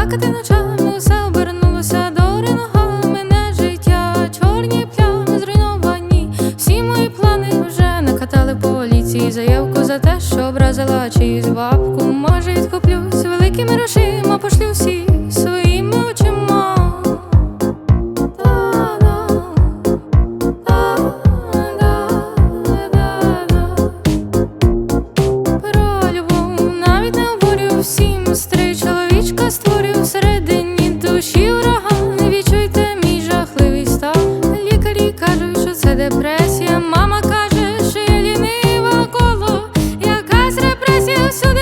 плакати ночами, все обернулося до ногами мене життя, чорні плями зруйновані. Всі мої плани вже накатали поліції. Заявку за те, що образила чиюсь бабку. Може, відкуплюсь великими грошима, пошлю всіх горю всередині душі ураган Відчуйте мій жахливий стан Лікарі кажуть, що це депресія. Мама каже, що я лінива коло, якась репресія всюди.